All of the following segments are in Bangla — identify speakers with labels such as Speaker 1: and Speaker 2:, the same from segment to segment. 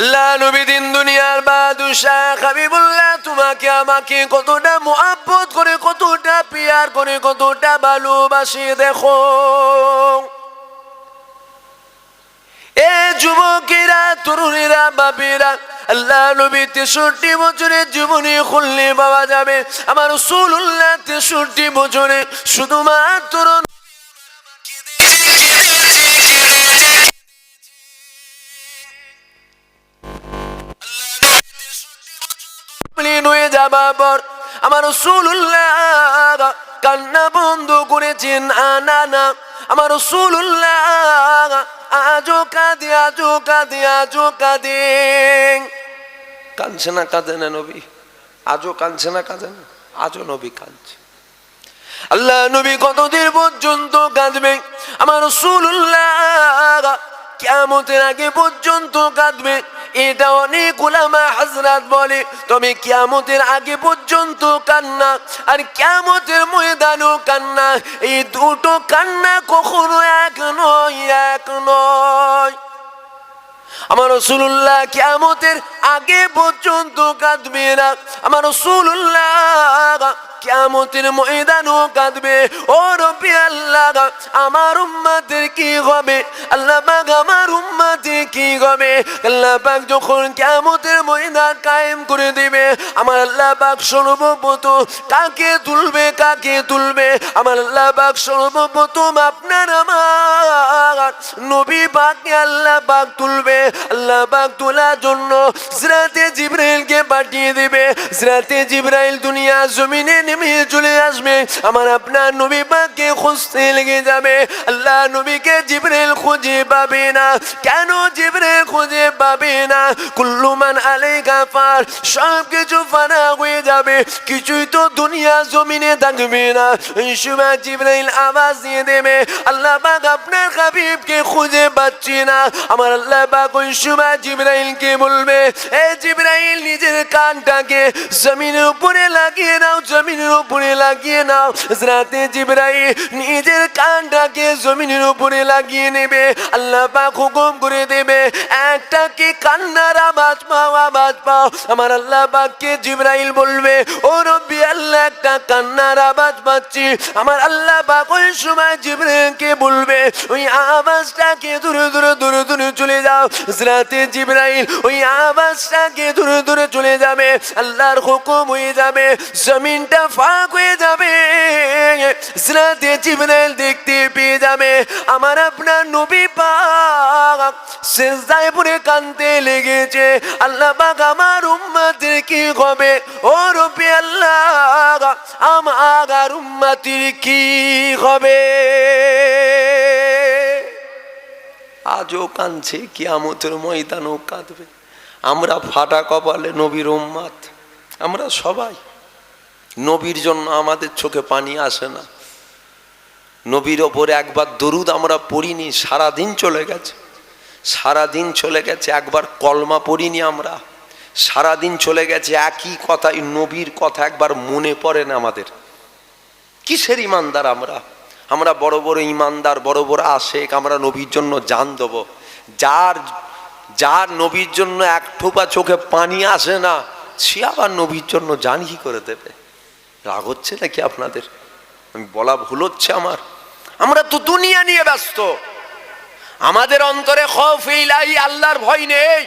Speaker 1: আল্লাহ নবী দিন দুনিয়ার বাদুশাহ হাবিবুল্লাহ, তোমাকে আমাকে কতটা মোহাব্বত করে, কতটা পিয়ার করে, কতটা ভালোবাসি দেখো। এ যুবকেরা, তরুণীরা, বাপেরা, আল্লাহ নবী তেষট্টি বছরের জীবনী খুললে পাওয়া যাবে। আমার রসুল্লাহ তেষট্টি বছরে শুধুমাত্র পর আমার রসুল্লাহ কান্না বন্ধ করেছেন আনা আমার রসুল্লাহ আজও কাঁদে আজও কাঁদে আজও কাঁদে। কাঁদছে না, কাঁদে না নবী। আজও কাঁদছে না, কাঁদে না। আজও নবী কাঁদছে। আল্লাহ নবী কতদিন পর্যন্ত কাঁদবে? আমার রসুল্লাহ কেমতের আগে পর্যন্ত কাঁদবে। এটা অনেক ওলামা হাজরাত বলে তবে কিয়ামতের আগে পর্যন্ত কান্না আর কিয়ামতের ময়দানও কান্না। এই দুটো কান্না কখনো এক নয় এক নয়। আমার রসুল্লাহ কেমতের আগে পর্যন্ত কাঁদবে না। আমার রসুল্লাহ কেমতের ময়দানও কাঁদবে। ও রবি আল্লাহ, আমার উম্মাদের কি হবে? আল্লাহ পাক আমার উম্মাদের কি হবে? আল্লাহ পাক যখন কেমতের ময়দান কায়েম করে দিবে, আমার আল্লাহ পাক সর্বপ্রথম কাকে তুলবে কাকে তুলবে? আমার আল্লাহ পাক সর্বপ্রথম আপনার আমার নবী পাককে আল্লাহ পাক তুলবে, আল্লাহ পাক তোলার জন্য সিরাতে জিব্রাইলকে পাঠিয়ে দিবে। সিরাতে জিব্রাইল দুনিয়া জমিনে নেমে চলে আসবে, আমার আপনার নবী পাককে খুঁজতে লেগে যাবে। আল্লাহ নবীকে জিব্রাইল খুঁজে পাবে না। কেন জিব্রাইল খুঁজে পাবে না? কুল্লুমান আলাইকা ফার সব কিছু ফানা হয়ে যাবে। কিছুই তো দুনিয়া জমিনে থাকবে না। এই সময় জিব্রাইল আওয়াজ দিয়ে দেবে, আল্লাহ পাক আপনার হাবিবকে খুঁজে পাচ্ছি না। আমার আল্লাহ পাক ওই সময় জিব্রাইলকে বলবে, এ জিব্রাইল, নিজের কানটাকে জমিনের উপরে লাগিয়ে নাও, জমিনের উপরে লাগিয়ে নাও। রাতে জিব্রাইল নিজের কানটাকে জমিনের উপরে লাগিয়ে নেবে। আল্লাহ পাক হুকুম করে দেবে, একটা কি কান্নার আওয়াজ পাও আওয়াজ পাও। আমার আল্লাহ পাককে জিব্রাইল বলবে, ও রব্বি, আল্লাহ, একটা কান্নার আওয়াজ পাচ্ছি। আমার আল্লাহ পাক ওই সময় জিব্রাইলকে বলবে, ওই আওয়াজটাকে দূরে দূরে দূরে দূরে চলে যাও। রাতে জিব্রাইল ওই আওয়াজটাকে দূরে দূরে চলে যাবে। আল্লাহর হুকুম হয়ে যাবে। জমিনটা ফাঁক হয়ে যাবে। রাতে জিব্রাইল দেখতে পেয়ে যাবে। আমার আপনার নবী পাক সেজদায় পড়ে কানতে লেগেছে। আল্লাহ পাক আমার উম্মাদের কি হবে? ও রবি আল্লাহ, আমার উম্মাতির কি হবে? আজও কাঁদছে, কিয়ামতের ময়দানও কাঁদবে। আমরা ফাটা কপালে নবীর উম্মাত আমরা সবাই। নবীর জন্য আমাদের চোখে পানি আসে না। নবীর ওপরে একবার দরুদ আমরা পড়িনি, সারাদিন চলে গেছে। সারাদিন চলে গেছে, একবার কলমা পড়িনি আমরা। সারাদিন চলে গেছে, একই কথাই নবীর কথা একবার মনে পড়ে না আমাদের। কিসের ইমানদার আমরা? আমরা বড় বড় ইমানদার, বড় বড় আশেক, আমরা নবীর জন্য জান দেব। যার যার নবীর জন্য এক ঠোপা চোখে পানি আসে না, সে আবার নবীর জন্য জান কি করে দেবে? রাগ হচ্ছে নাকি আপনাদের? আমি বলা ভুল হচ্ছে আমার। আমরা তো দুনিয়া নিয়ে ব্যস্ত। আমাদের অন্তরে খফ ইলাহি, আল্লাহর ভয় নেই।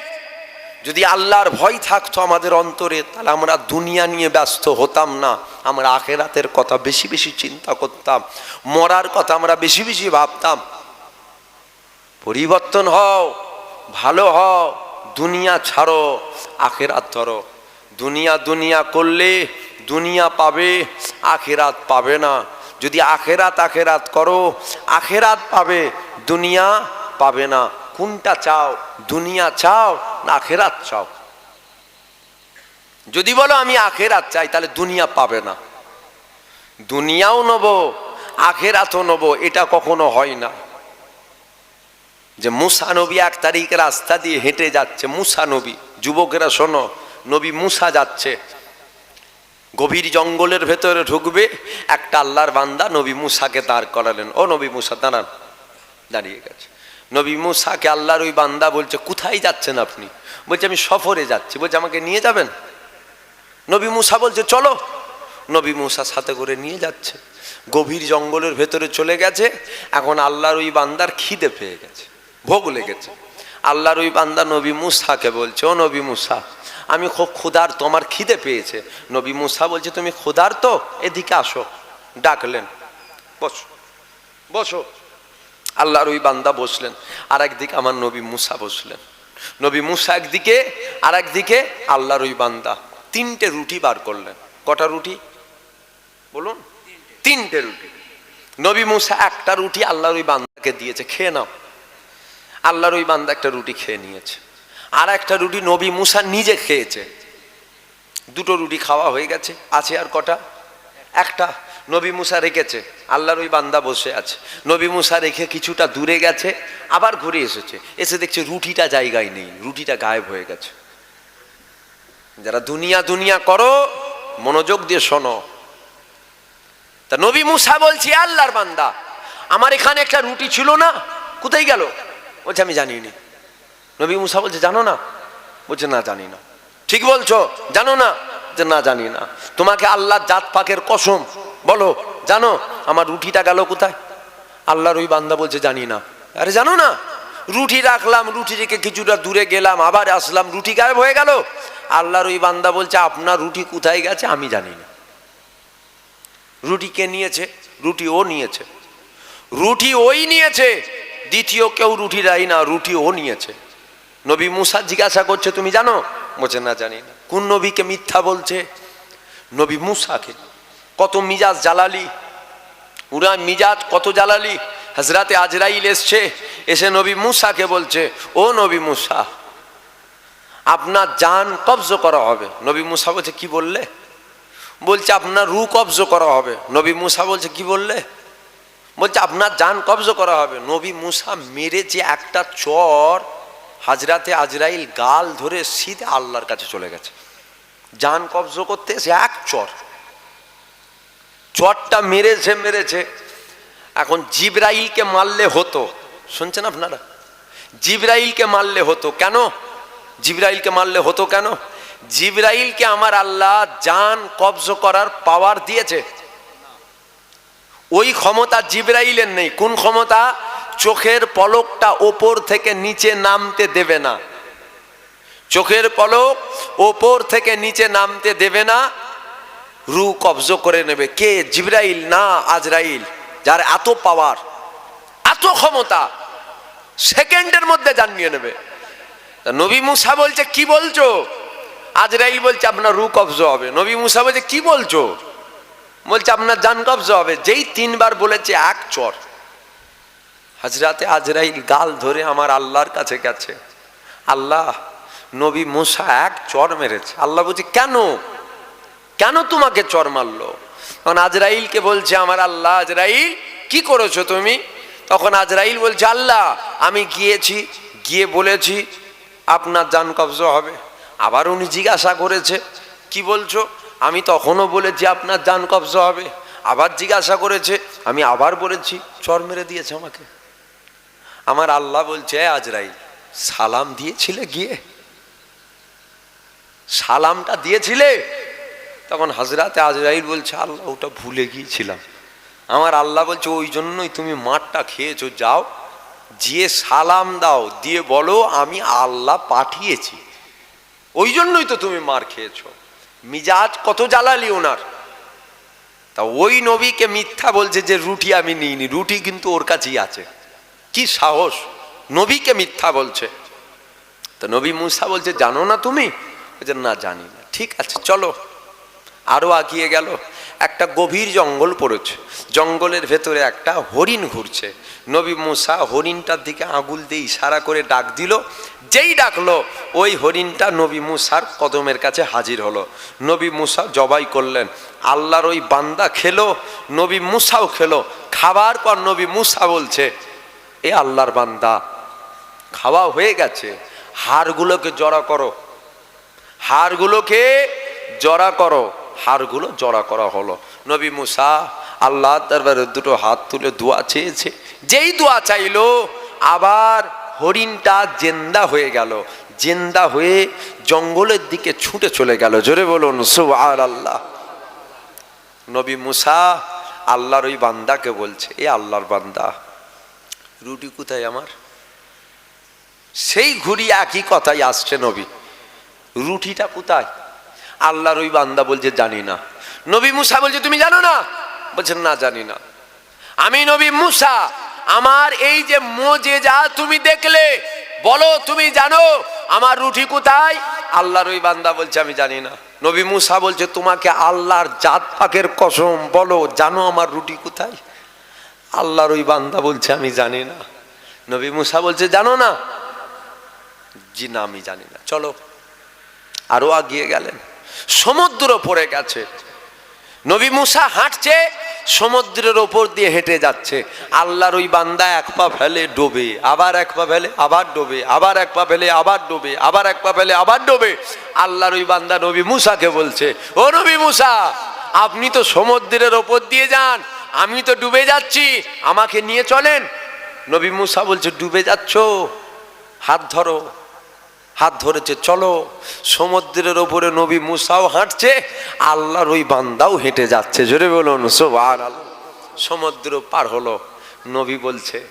Speaker 1: যদি আল্লাহর ভয় থাকতো আমাদের অন্তরে, তাহলে আমরা দুনিয়া নিয়ে ব্যস্ত হতাম না। আমরা আখেরাতের কথা বেশি বেশি চিন্তা করতাম। মরার কথা আমরা বেশি বেশি ভাবতাম। পরিবর্তন হও, ভালো হও, দুনিয়া ছাড়ো, আখেরাত ধরো। দুনিয়া দুনিয়া করলে দুনিয়া পাবে, আখেরাত পাবে না। যদি আখেরাত আখেরাত করো, আখেরাত পাবে, দুনিয়া পাবে না। কোনটা চাও? দুনিয়া চাও না আখেরাত চাও। যদি বলো আমি আখেরাত চাই, তাহলে দুনিয়া পাবে না। দুনিয়াও নেব, আখেরাতও নেব, এটা কখনো হয় না। যে মুসা নবী এক তারিখ রাস্তা দিয়ে হেঁটে যাচ্ছে, মুসা নবী। যুবকেরা শোনো, নবী মুসা যাচ্ছে। গভীর জঙ্গলের ভেতরে ঢুকবে, একটা আল্লাহর বান্দা নবী মুসাকে দাঁড় করালেন। ও নবী মুসা, দাঁড়ান। দাঁড়িয়ে গেছে। নবী মুসাকে আল্লাহর ওই বান্দা বলছে, কোথায় যাচ্ছেন আপনি? বলছে, আমি সফরে যাচ্ছি। বলছে, আমাকে নিয়ে যাবেন? নবী মুসা বলছে, চলো। নবী মুসা সাথে করে নিয়ে যাচ্ছে। গভীর জঙ্গলের ভেতরে চলে গেছে। এখন আল্লাহর ওই বান্দার খিদে পেয়ে গেছে, ভোগ লেগেছে। আল্লাহর ওই বান্দা নবী মুসাকে বলছে, ও নবী মুসা, আমি খুব ক্ষুধার তোমার খিদে পেয়েছে। নবী মুসা বলছে, তুমি ক্ষুধার তো এদিকে আসো, ডাকলেন। বসো বসো। আল্লাহর ওই বান্দা বসলেন আর একদিকে আমার নবী মুসা বসলেন। নবী মুসা একদিকে আর একদিকে আল্লাহর ওই বান্দা। তিনটে রুটি বার করলেন। কটা রুটি? বলুন। তিনটে রুটি। নবী মুসা একটা রুটি আল্লাহর ওই বান্দাকে দিয়েছে, খেয়ে নাও। আল্লাহর ওই বান্দা একটা রুটি খেয়ে নিয়েছে। আর একটা রুটি নবী মুসা নিজে খেয়েছে। দুটো রুটি খাওয়া হয়ে গেছে, আছে আর কটা? একটা। নবী মুসা রেখেছে, আল্লাহর ওই বান্দা বসে আছে। নবী মুসা রেখে কিছুটা দূরে গেছে, আবার ঘুরে এসেছে। এসে দেখছে রুটিটা জায়গায় নেই, রুটিটা গায়েব হয়ে গেছে। যারা দুনিয়া দুনিয়া করো, মনোযোগ দিয়ে শোনো। তা নবী মুসা বলছি আল্লাহর বান্দা, আমার এখানে একটা রুটি ছিল না, কোথায় গেল? বলছে, আমি জানি নি নবী মুসা বলছে, জানো না? বলছে, না, জানি না। ঠিক বলছো? জানো না? যে না, জানি না। তোমাকে আল্লাহ জাত পাকের কসম বলো, জানো, আমার রুটিটা গেল কোথায়? আল্লাহর ওই বান্দা বলছে, জানি না। আরে, জানো না, রুটি রাখলাম, রুটি রেখে কিছুটা দূরে গেলাম, আবার আসলাম, রুটি গায়েব হয়ে গেল। আল্লাহর ওই বান্দা বলছে, আপনার রুটি কোথায় গেছে আমি জানি না। রুটি কে নিয়েছে? রুটি ও নিয়েছে। রুটি ওই নিয়েছে, দ্বিতীয় কেউ রুটি দেয় না, রুটি ও নিয়েছে। নবী মুসা জিজ্ঞাসা করছে, তুমি জানো? বলছে, না, জানি না। কোন নবীকে মিথ্যা বলছে? নবী মুসাকে। কত মিজাজ জ্বালালি উড়া মিজাজ কত জ্বালালি। হাজরাতে আজরাইল এসছে, এসে নবী মুসাকে বলছে, ও নবী মুসা, আপনার জান কবজ করা হবে। নবী মুসা বলছে, কি বললে? বলছে, আপনার রু কবজ করা হবে। নবী মুসা বলছে, কি বললে? বলছে, আপনার জান কবজ করা হবে। নবী মুসা মেরেছে একটা চর হাজরাতে আজরাইল গাল ধরে সিধে আল্লাহর কাছে চলে গেছে। জান কবজ করতে সে এক চর। চরটা মেরেছে মেরেছে। এখন জিব্রাইলকে মারলে হতো। শুনছেন আপনারা? জিব্রাইলকে মারলে হতো কেন? জিব্রাইলকে মারলে হতো কেন? জিব্রাইলকে আমার আল্লাহ জান, কবজ করার পাওয়ার দিয়েছে। ওই ক্ষমতা জিব্রাইলের নেই। কোন ক্ষমতা? চোখের পলকটা ওপর থেকে নিচে নামতে দেবে না। চোখের পলক ওপর থেকে নিচে নামতে দেবে না। রু কবজ করে নেবে। কে? জিব্রাইল, না আজরাইল, যার এত পাওয়ার এত ক্ষমতা, সেকেন্ডের মধ্যে জানিয়ে নেবে। নবী মুসা বলছে, কি বলছো? আজরাইল বলছে, আপনার রু কবজ হবে। নবী মুসা বলছে, কি বলছো? বলছে, আপনার জান কবজ হবে। যেই তিনবার বলেছে, এক চর। হাজরাতে আজরাইল গাল ধরে আমার আল্লাহর কাছে গেছে। আল্লাহ, নবী মুসা এক চর মেরেছে। আল্লাহ বলছে, কেন? কেন তোমাকে চর মারলো? তখন আজরাইলকে বলছে, আমার আল্লাহ আজরাইল, কি করেছ তুমি? তখন আজরাইল বলছে, আল্লাহ, আমি গিয়েছি, গিয়ে বলেছি, আপনার জান কবজ হবে। আবার উনি জিজ্ঞাসা করেছে, কি বলছো? আমি তখনও বলেছি, আপনার জান কবজ হবে। আবার জিজ্ঞাসা করেছে, আমি আবার বলেছি, চর মেরে দিয়েছে আমাকে। আমার আল্লাহ বলছে, "এ আজরাইল, সালাম দিয়েছিলে গিয়ে? সালামটা দিয়েছিলে? তখন হাজরাতে আজরাইল বলছে, আল্লাহ, ওটা ভুলে গিয়েছিলাম। আমার আল্লাহ বলছে, ওই জন্যই তুমি মাঠটা খেয়েছো, যাও যে সালাম দাও, দিয়ে বলো, আমি আল্লাহ পাঠিয়েছি। ওই জন্যই তো তুমি মার খেয়েছো। মিজাজ কত জ্বালালি ওনার। তা ওই নবীকে মিথ্যা বলছে যে, রুটি আমি নিইনি, রুটি কিন্তু ওর কাছেই আছে। কি সাহস, নবীকে মিথ্যা বলছে। তো নবী মুসা বলছে, জানো না তুমি? বলছে, না, জানি না। ঠিক আছে, চলো। আরও আগিয়ে গেল। একটা গভীর জঙ্গল পড়েছে। জঙ্গলের ভেতরে একটা হরিণ ঘুরছে। নবী মুসা হরিণটার দিকে আঙুল দিয়ে ইশারা করে ডাক দিল, যেই ডাকলো, ওই হরিণটা নবী মুসার কদমের কাছে হাজির হলো। নবী মুসা জবাই করলেন, আল্লাহর ওই বান্দা খেলো, নবী মুসাও খেলো। খাবার পর নবী মুসা বলছে, এ আল্লাহর বান্দা, খাওয়া হয়ে গেছে, হাড়গুলোকে জড়া করো, হাড়গুলোকে জড়া করো। হাড়গুলো জড়া করা হলো। নবী মুসা আল্লাহ দরবারে দুটো হাত তুলে দোয়া চেয়েছে। যেই দোয়া চাইলো, আবার হরিণটা জেন্দা হয়ে গেল। জেন্দা হয়ে জঙ্গলের দিকে ছুটে চলে গেল। জোরে বলুন সুবহান আল্লাহ নবী মুসা আল্লাহর ওই বান্দাকে বলছে, এ আল্লাহর বান্দা, রুটি কোথায় আমার? সেই ঘুরি একই কথাই আসছে নবী, রুটিটা কোথায়? আল্লাহর ওই বান্দা বলছে, জানি না। নবী মুসা বলছে, তুমি জানো না? বলছে, না, জানি না। আমি নবী মুসা, আমার এই যে মোজে যা তুমি দেখলে, বলো, তুমি জানো, আমার রুটি কোথায়? আল্লাহর ওই বান্দা বলছে, আমি জানি না। নবী মুসা বলছে, তোমাকে আল্লাহর জাত পাকের কসম, বলো, জানো আমার রুটি কোথায়? আল্লাহর ওই বান্দা বলছে, আমি জানি না। নবী মুসা বলছে, জানো না? জি, না, আমি জানি না। চলো, আরও আগিয়ে গেলেন। সমুদ্র পড়ে গেছে। নবী মুসা হাঁটছে, সমুদ্রের ওপর দিয়ে হেঁটে যাচ্ছে। আল্লাহর ওই বান্দা এক পা ফেলে ডোবে, আবার এক পা ফেলে, আবার ডোবে, আবার এক পা ফেলে, আবার ডোবে, আবার এক পা ফেলে, আবার ডোবে। আল্লাহর ওই বান্দা নবী মুসাকে বলছে, ও নবী মুসা, আপনি তো সমুদ্রের ওপর দিয়ে যান, আমি তো ডুবে যাচ্ছি, আমাকে নিয়ে চলেন। নবী মুসা বলছে, ডুবে যাচ্ছ? হাত ধরো। হাত ধরেছে, চলো, সমুদ্রের ওপরে নবী মুসাও হাঁটছে, আল্লাহর ওই বান্দাও হেঁটে যাচ্ছে। জোরে বলুন আল্লাহ সমুদ্র পার হলো। নবী বলছে,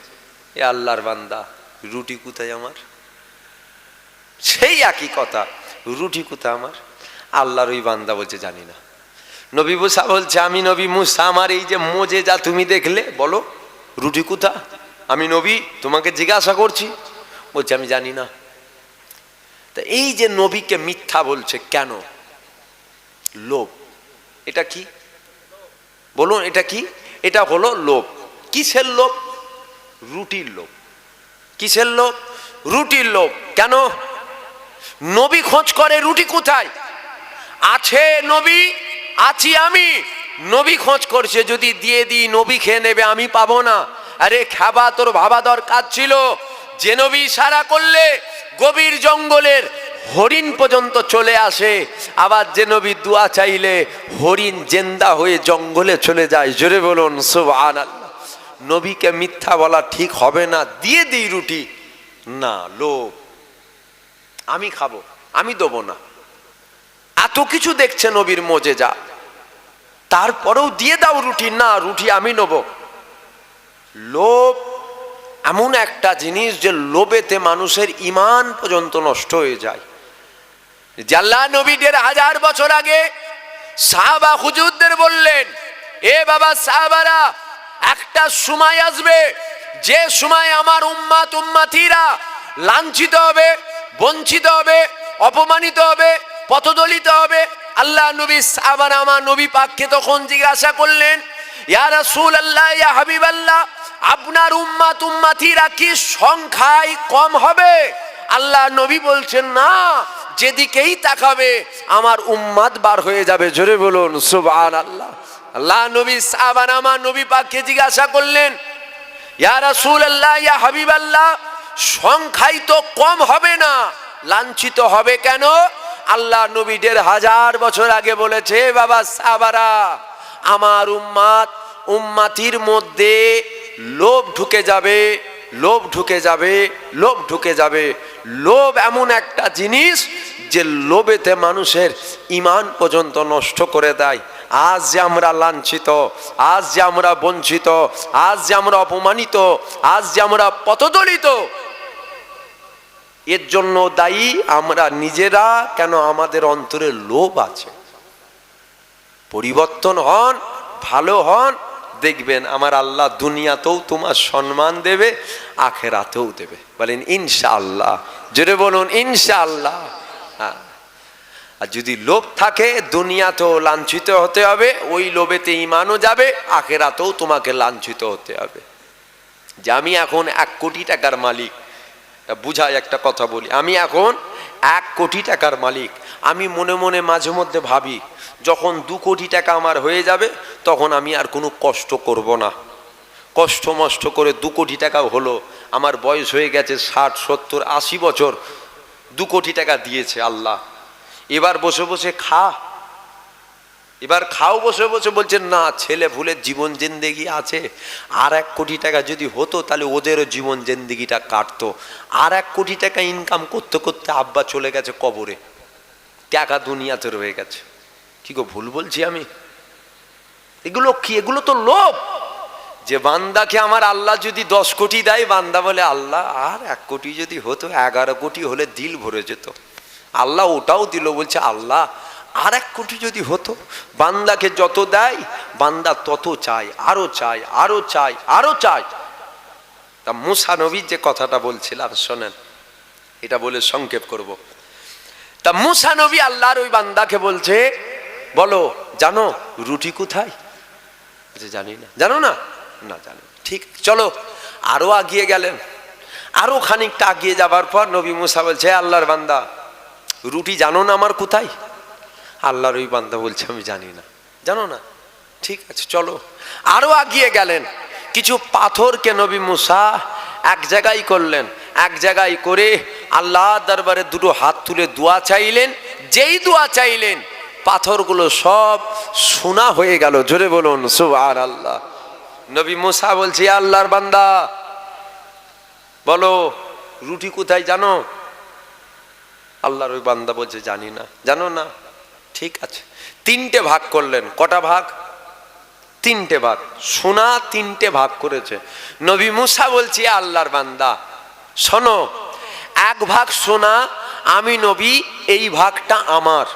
Speaker 1: এ আল্লাহর বান্দা, রুটি কোথায় আমার? সেই একই কথা, রুটি কোথায় আমার? আল্লাহর ওই বান্দা বলছে, জানি না। নবী মুসা বলছে, আমি নবী মুসা, আমার এই যে মোজে যা তুমি দেখলে, বলো, রুটি কোথা আমি নবী, তোমাকে জিজ্ঞাসা করছি। বলছে, আমি জানি না। তা এই যে নবীকে মিথ্যা বলছে কেন? লোভ। এটা কি? বলুন, এটা কি? এটা হলো লোভ। কিসের লোভ? রুটির লোভ। কিসের লোভ? রুটির লোভ। কেন? নবী খোঁজ করে রুটি কোথায়? আছে নবী, আছি আমি। নবী খোঁজ করছে, যদি দিয়ে দিই, নবী খেয়ে নেবে, আমি পাবো না। আরে খাবা তোর ভাবা দরকার ছিল। যে নবী সারা করলে গভীর জঙ্গলের হরিণ পর্যন্ত চলে আসে। আবার যে নবী দোয়া চাইলে হরিণ জেন্দা হয়ে জঙ্গলে চলে যায়। জোরে বলুন সুবহান নবীকে মিথ্যা বলা ঠিক হবে না। দিয়ে দিই রুটি। না, লোভ। আমি খাব, আমি দেবো না। এত কিছু দেখছে নবীর মজে যা তারপরেও দিয়ে দাও রুটি। না, রুটি আমি নেব। লোভ এমন একটা জিনিস যে লোভেতে মানুষের ইমান পর্যন্ত নষ্ট হয়ে যায়। জাল্লা নবী দেড় হাজার বছর আগে সাহাবা হুজুরদের বললেন, এ বাবা সাহাবারা, একটা সময় আসবে, যে সময় আমার উম্মাত উম্মাতিরা লাঞ্ছিত হবে, বঞ্চিত হবে, অপমানিত হবে, পথদলিত হবে। আল্লাহ নবী সাহাবারা আমার নবী পাককে তখন জিজ্ঞাসা করলেন, ইয়া রাসূল আল্লাহ ইয়া হাবিব আল্লাহ আপনার উম্মাত উম্মাতিরা কি সংখ্যায় কম হবে? আল্লাহ নবী বলছেন, না, যেদিকেই তাকাবে, আমার উম্মাদ বার হয়ে যাবে। জোরে বলুন সুবহান আল্লাহ আল্লাহ নবী সাহাবান আমার নবী পাককে জিজ্ঞাসা করলেন, ইয়া রাসূল আল্লাহ ইয়া হাবিব আল্লাহ সংখ্যায় তো কম হবে না, লাঞ্ছিত হবে কেন? আল্লাহ নবী দেড় হাজার বছর আগে বলেছে বাবা সাহাবারা, আমার উম্মাত উম্মাতির মধ্যে লোভ ঢুকে যাবে, লোভ ঢুকে যাবে, লোভ ঢুকে যাবে। লোভ এমন একটা জিনিস যে লোভেতে মানুষের ইমান পর্যন্ত নষ্ট করে দেয়। আজ যে আমরা লাঞ্ছিত, আজ যে আমরা বঞ্চিত, আজ যে আমরা অপমানিত, আজ যে আমরা পথদলিত, এর জন্য দায়ী আমরা নিজেরা কেন আমাদের অন্তরে লোভ আছে? পরিবর্তন হন, ভালো হন দেখবেন আমার আল্লাহ দুনিয়াতেও তোমার সম্মান দেবে, আখেরাতেও দেবে। বলেন, ইনশাআল্লাহ। জোরে বলুন, ইনশাআল্লাহ। হ্যাঁ। আর যদি লোভ থাকে, দুনিয়াতেও লাঞ্ছিত হতে হবে, ওই লোভেতে ইমানও যাবে, আখেরাতেও তোমাকে লাঞ্ছিত হতে হবে। যে আমি এখন এক কোটি টাকার মালিক বুঝায় একটা কথা বলি। আমি এখন এক কোটি টাকার মালিক। আমি মনে মনে মাঝে মধ্যে ভাবি, যখন দু কোটি টাকা আমার হয়ে যাবে, তখন আমি আর কোনো কষ্ট করব না। কষ্ট মষ্ট করে দু কোটি টাকা হলো, আমার বয়স হয়ে গেছে ষাট, সত্তর, আশি বছর। দু কোটি টাকা দিয়েছে আল্লাহ। এবার বসে বসে খা এবার খাও বসে বসে বলছেন, না, ছেলে ভুলের জীবন জেন্দেগি আছে। আর এক কোটি টাকা যদি হতো, তাহলে ওদেরও জীবন জেন্দেগিটা কাটতো। আর এক কোটি টাকা ইনকাম করতে করতে আব্বা চলে গেছে কবরে। টাকা দুনিয়াতে রয়ে গেছে। কি গো ভুল বলছি আমি? এগুলো কি? এগুলো তো লোভ। যে বান্দাকে আমার আল্লাহ যদি দশ কোটি দেয়, বান্দা বলে, আল্লাহ, আর এক কোটি যদি হতো, এগারো কোটি হলে দিল ভরে যেত। আল্লাহ ওটাও দিল, বলছে, আল্লাহ আর এক কোটি যদি হতো, বান্দাকে যত দেয়, বান্দা তত চায়, আরও চায় আরও চায় আরও চায়। তা মুসা যে কথাটা বলছিলাম শোনেন, এটা বলে সংক্ষেপ করব। তা মুসা নবী আল্লাহর ওই বান্দাকে বলছে, বলো, জানো, রুটি কোথায়? জানি না। জানো না? না, জানি। ঠিক, চলো, আরও আগিয়ে গেলেন। আরও খানিকটা আগিয়ে যাবার পর নবী মুসা বলছে আল্লাহর বান্দা, রুটি জানো না আমার কোথায়? আল্লাহর ওই বান্দা বলছে, আমি জানি না। জানো না? ঠিক আছে, চলো। আরও আগিয়ে গেলেন। কিছু পাথরকে নবী মুসা এক জায়গায় করলেন। এক জায়গায় করে আল্লাহ দরবারে দুটো হাত তুলে দোয়া চাইলেন। যেই দোয়া চাইলেন, পাথরগুলো সব সোনা হয়ে গেল। জোরে বলুন সুবহান আল্লাহ নবী মুসা বলছি আল্লাহর বান্দা, বলো, রুটি কোথায় জানো? আল্লাহর ওই বান্দা বলছে, জানি না। জানো না? ঠিক আছে। তিনটে ভাগ করলেন। কটা ভাগ? তিনটে ভাগ। সোনা তিনটে ভাগ করেছে। নবী মুসা বলছি আল্লাহর বান্দা, শোনো, এক ভাগ সোনা, আমি নবী, এই ভাগটা আমার।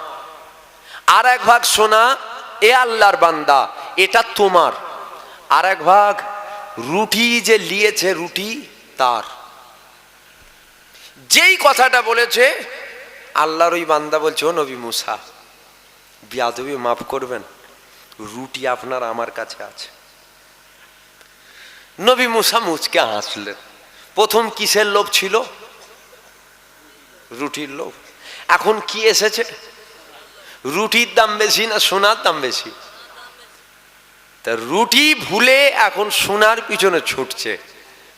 Speaker 1: আর এক ভাগ সোনা, এ আল্লাহর বান্দা, এটা তোমার। আর এক ভাগ রুটি যে লিয়েছে, রুটি তার। যেই কথাটা বলেছে, আল্লাহর ওই বান্দা বলছে, ও নবী মুসা বিয়াদবি মাফ করবেন, রুটি আপনার আমার কাছে আছে। নবী মুসা মুচকে হাসলেন। প্রথম কিসের লোভ ছিল? রুটির লোভ। এখন কি এসেছে? রুটির দাম বেশি না সোনার দাম বেশি? তা রুটি ভুলে এখন সোনার পিছনে ছুটছে।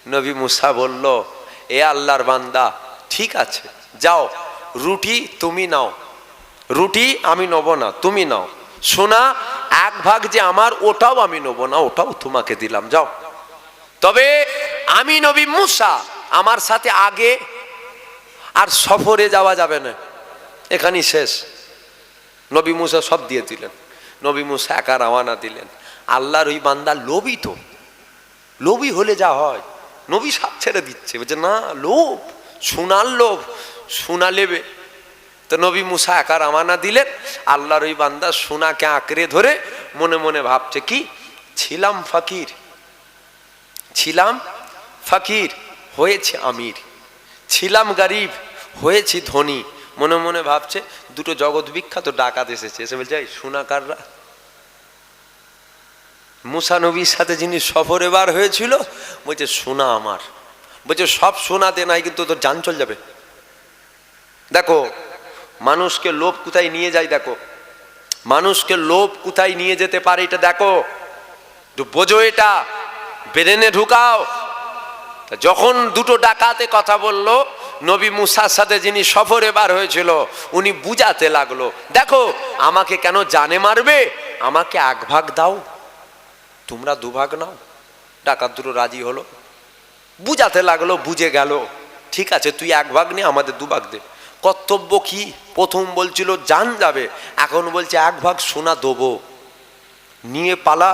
Speaker 1: নবী মুসা বলল, এ আল্লাহর বান্দা, ঠিক আছে, যাও, রুটি তুমি নাও। রুটি আমি নেব না, তুমি নাও। সোনা, এক ভাগ যে আমার, ওটাও আমি নেব না, ওটাও তোমাকে দিলাম, যাও। তবে আমি নবী মুসা, আমার সাথে আগে আর সফরে যাওয়া যাবে না। এখানেই শেষ। নবী মুসা সব দিয়ে দিলেন। নবী মুসা একা রওয়ানা দিলেন। আল্লাহর ওই বান্দা লোভই তো। লোভই হলে যা হয়, নবী সাপ ছেড়ে দিচ্ছে। বলছে, না, লোভ, সোনার লোভ, সোনা নেবে তো নবী মুসা একা রওয়ানা দিলেন। আল্লাহর ওই বান্দা সোনাকে আঁকড়ে ধরে মনে মনে ভাবছে, কি? ছিলাম ফকির। ছিলাম ফকির, হয়েছে আমির। ছিলাম গরিব, হয়েছি ধনী। মনে মনে ভাবছে, দুটো জগৎ বিখ্যাত ডাকাত এসেছে। এসে বলছে, এই সোনাকাররা? মুসা নবীর সাথে যিনি সফরে বার হয়েছিল, বলছে, সোনা আমার। বলছে, সব সোনা দে, নাই কিন্তু তোর যান চল যাবে। দেখো মানুষকে লোভ কোথায় নিয়ে যায় দেখো। মানুষকে লোভ কোথায় নিয়ে যেতে পারে এটা দেখো। বোঝো এটা, বেরেনে ঢুকাও। যখন দুটো ডাকাতে কথা বলল, নবী মুসার সাথে যিনি সফরে বার হয়েছিল, উনি বুঝাতে লাগল, দেখো, আমাকে কেন জানে মারবে? আমাকে এক ভাগ দাও। তোমরা দুভাগ নাও। ডাকাত দুটো রাজি হলো। বুঝাতে লাগল, বুঝে গেল, ঠিক আছে, তুই এক ভাগ নে, আমাদের দুভাগ দে। কর্তব্য কি? প্রথম বলছিল জান যাবে। এখন বলছে, এক ভাগ সোনা দেবো। নিয়ে পালা।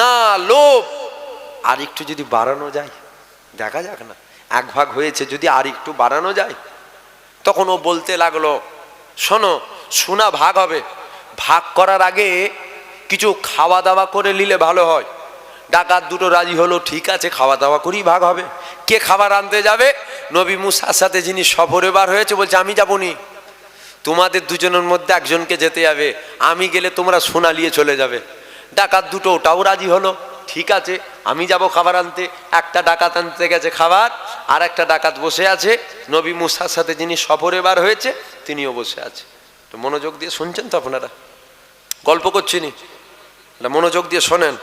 Speaker 1: না, লোভ! আর একটু যদি বাড়ানো যায়, দেখা যাক না। এক ভাগ হয়েছে, যদি আর একটু বাড়ানো যায়, তখন ও বলতে লাগল, শোনো, সোনা ভাগ হবে। ভাগ করার আগে কিছু খাওয়া দাওয়া করে নিলে ভালো হয়। ডাকাত দুটো রাজি হলো, ঠিক আছে খাওয়া দাওয়া করেই ভাগ হবে। কে খাবার আনতে যাবে? নবী মুসার সাথে যিনি সফরে বার হয়েছে, বলছে, আমি যাব নি। তোমাদের দুজনের মধ্যে একজনকে যেতে যাবে। আমি গেলে তোমরা সোনা নিয়ে চলে যাবে। ডাকাত দুটো ওটাও রাজি হলো, ঠিক আছে, আমি যাব খাবার আনতে। একটা ডাকাত আনতে গেছে খাবার, আর একটা ডাকাত বসে আছে। নবী মুসার সাথে যিনি সফরে বার হয়েছে, তিনিও বসে আছে। তো মনোযোগ দিয়ে শুনছেন তো আপনারা? গল্প করছিনি মনোযোগ দিয়ে শোনেন।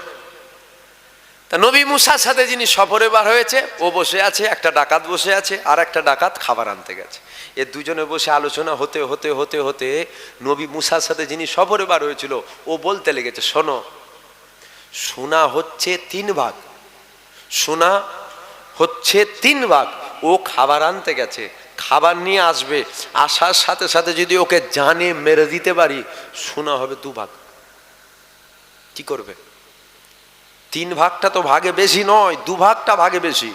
Speaker 1: তা নবী মুসার সাথে যিনি সফরে বার হয়েছে, ও বসে আছে, একটা ডাকাত বসে আছে, আর একটা ডাকাত খাবার আনতে গেছে। এ দুজনে বসে আলোচনা হতে হতে হতে হতে নবী মুসার সাথে যিনি সফরে বার হয়েছিল, ও বলতে লেগেছে, শোনো সোনা হচ্ছে তিন ভাগ। সোনা হচ্ছে তিন ভাগ। ও খাবার আনতে গেছে, খাবার নিয়ে আসবে, আসার সাথে সাথে যদি ওকে জানে মেরে দিতে পারি সোনা হবে দুভাগ কি করবে? ভাগটা তো ভাগে বেশি নয়, দু ভাগটা ভাগে বেশি।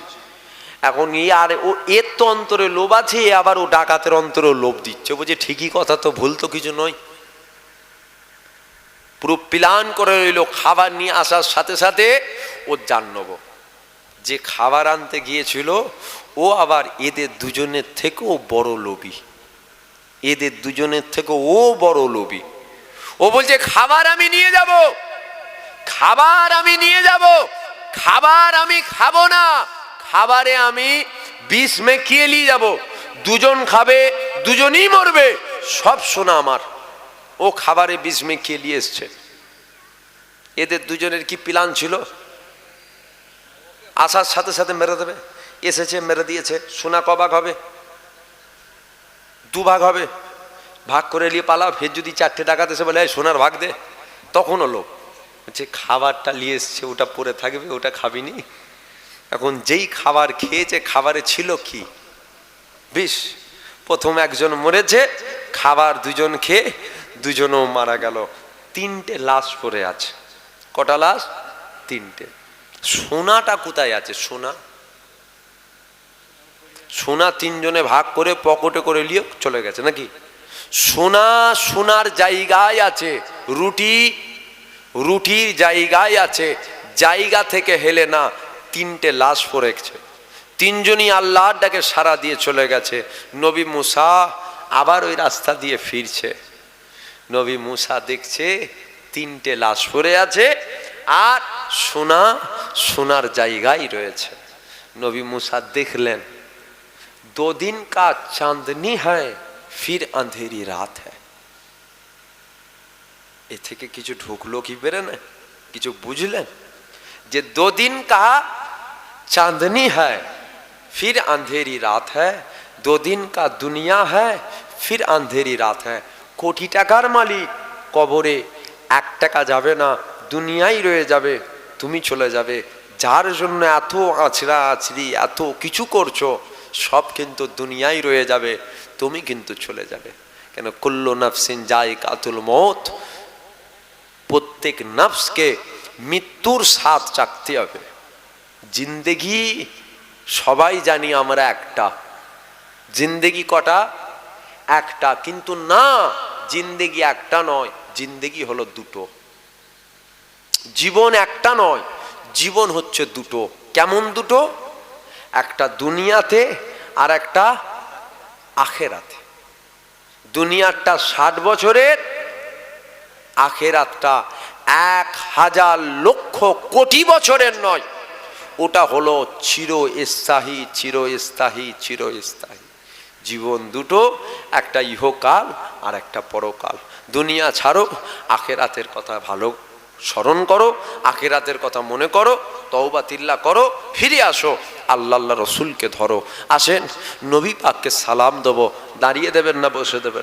Speaker 1: এখন ই আর ও, এর তো অন্তরে লোভ আছে আবার ও ডাকাতের অন্তরে লোভ দিচ্ছে। বলছে, ঠিকই কথা তো, ভুল তো কিছু নয়। পুরো প্ল্যান করে রইল, খাবার নিয়ে আসার সাথে সাথে ও জান নেব যে খাবার আনতে গিয়েছিল, ও আবার এদের দুজনের থেকেও বড় লোভী। এদের দুজনের থেকে ও বড় লোভী। ও বলছে, খাবার আমি নিয়ে যাব। খাবার আমি নিয়ে যাব, খাবার আমি খাব না, খাবারে আমি বিষ মেখিয়ে নিয়ে যাব। দুজন খাবে, দুজনই মরবে, সব শোনা আমার। ও খাবারে বিষ মেখিয়ে নিয়ে এসছে। এদের দুজনের কি প্ল্যান ছিল? আসার সাথে সাথে মেরে দেবে। এসেছে, মেরে দিয়েছে। সোনা কবাক হবে দু ভাগ হবে। ভাগ করে নিয়ে পালাও। ফের যদি চারটে টাকা দেশে বলে, "এই, সোনার ভাগ দে। তখনও লোক। বলছে খাবারটা নিয়ে এসছে, ওটা পরে থাকবে, ওটা খাবিনি। এখন যেই খাবার খেয়েছে, খাবারে ছিল কি? বিষ। প্রথম একজন মরেছে, খাবার দুজন খেয়ে দুজনও মারা গেল। তিনটে লাশ পড়ে আছে। কটা লাশ? তিনটে। সোনাটা কোথায় আছে? সোনা। সোনা তিনজনে ভাগ করে পকেটে করে নিয়ে চলে গেছে নাকি? সোনা সোনার জায়গায় আছে। রুটি রুটির জায়গায় আছে, জায়গা থেকে হেলে না, তিনটে লাশ পড়েছে। তিনজনই আল্লাহর ডাকে সারা দিয়ে চলে গেছে। নবী মুসা আবার ওই রাস্তা দিয়ে ফিরছে। নবী মুসা দেখছে তিনটে লাশ পড়ে আছে আর সোনা, সোনার জায়গায় রয়েছে। নবী মুসা দেখলেন, দুদিন কা চাঁদনি হ্যাঁ ফির আন্ধেরি রাত হ্যাঁ। এ থেকে কিছু ঢুকলো কি বেরেনে কিছু বুঝলেন? যে দুদিন কা চাঁদনি হ্যায়, ফির আন্ধেরি রাত হ্যায়। দো কা দুনিয়া হ্যায়, ফির আন্ধেরি রাত হ্যায়। কোটি টাকার মালিক, কবরে এক টাকা যাবে না, দুনিয়াই রয়ে যাবে, তুমি চলে যাবে। যার জন্য এত আছড়া আছড়ি এত কিছু করছ, সব কিন্তু দুনিয়াই রয়ে যাবে, তুমি কিন্তু চলে যাবে। কেন কুল্লো নফসিন যায় কাতুল মত প্রত্যেক নফসকে মৃত্যুর স্বাদ চাকতে হবে। জিন্দেগি সবাই জানি আমরা একটা। জিন্দেগি কটা? একটা। কিন্তু না, জিন্দেগি একটা নয়, জিন্দেগি হলো দুটো। জীবন একটা নয়, জীবন হচ্ছে দুটো। কেমন দুটো? একটা দুনিয়াতে আর একটা আখেরাতে। দুনিয়ারটা ষাট বছরের আখেরাতটা এক হাজার লক্ষ কোটি বছরের নয়। ওটা হলো চির স্থায়ী চির স্থায়ী চির স্থায়ী। জীবন দুটো, একটা ইহকাল আর একটা পরকাল। দুনিয়া ছাড়ো, আখেরাতের কথা ভালো স্মরণ করো, আখেরাতের কথা মনে করো, তওবা, তিল্লা করো, ফিরে আসো। আল্লাহ আল্লাহ রসুলকে ধরো। আসেন, নবী পাককে সালাম দেবো। দাঁড়িয়ে দেবেন না, বসে দেবেন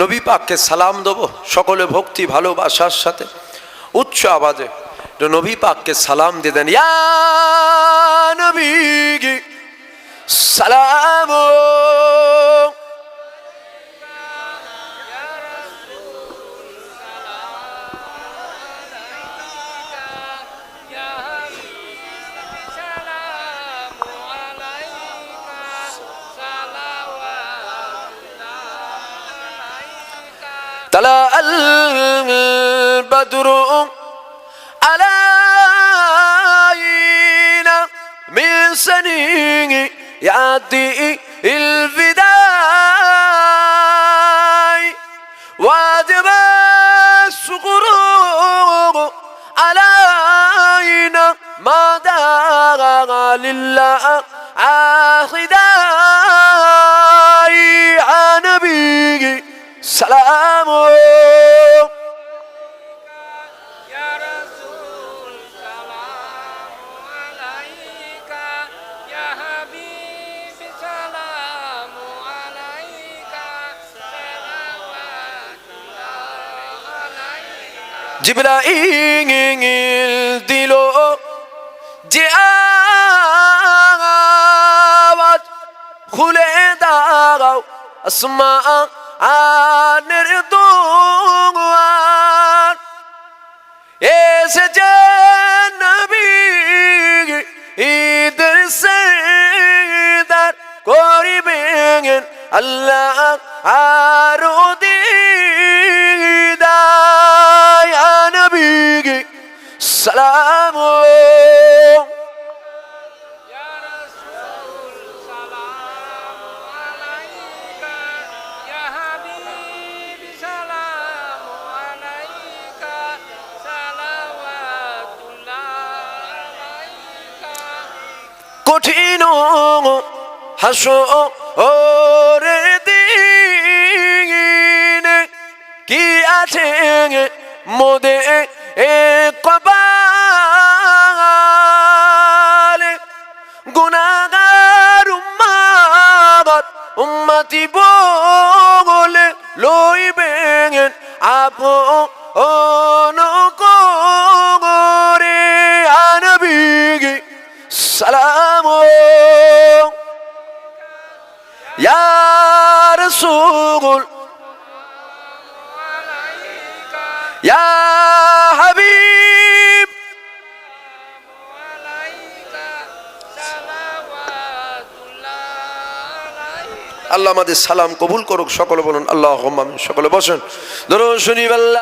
Speaker 1: নবী পাককে সালাম দেব, সকলে ভক্তি, ভালোবাসার সাথে। উচ্চ আওয়াজে নবী পাককে সালাম দিয়ে দেন, ইয়া নবী সালাম طلع البدر علينا من سنين يعدي الفداء. واجب الشكر علينا ما دعا لله عاهدا
Speaker 2: জিবরা
Speaker 1: ইল দিল যে আওয়াজ খুলে দাও আসমা আনের দোয়ার এসে যে নবী ঈদের সেদার করিবেন আল্লাহ
Speaker 2: আ عليك
Speaker 1: কঠিন হাসো ওরে দিনে কি আছে মোদে এ কবাল গুনাগার উম্মাগত উম্মতি বগলে লইবেন আপ অনুকরে আনবিগি সালাম
Speaker 2: ইয়ার সুগুল يا
Speaker 1: আল্লাহ আমাদের সালাম কবুল করুক সকলে বলুন আল্লাহ সকলে বসেন। ধরুন শুনি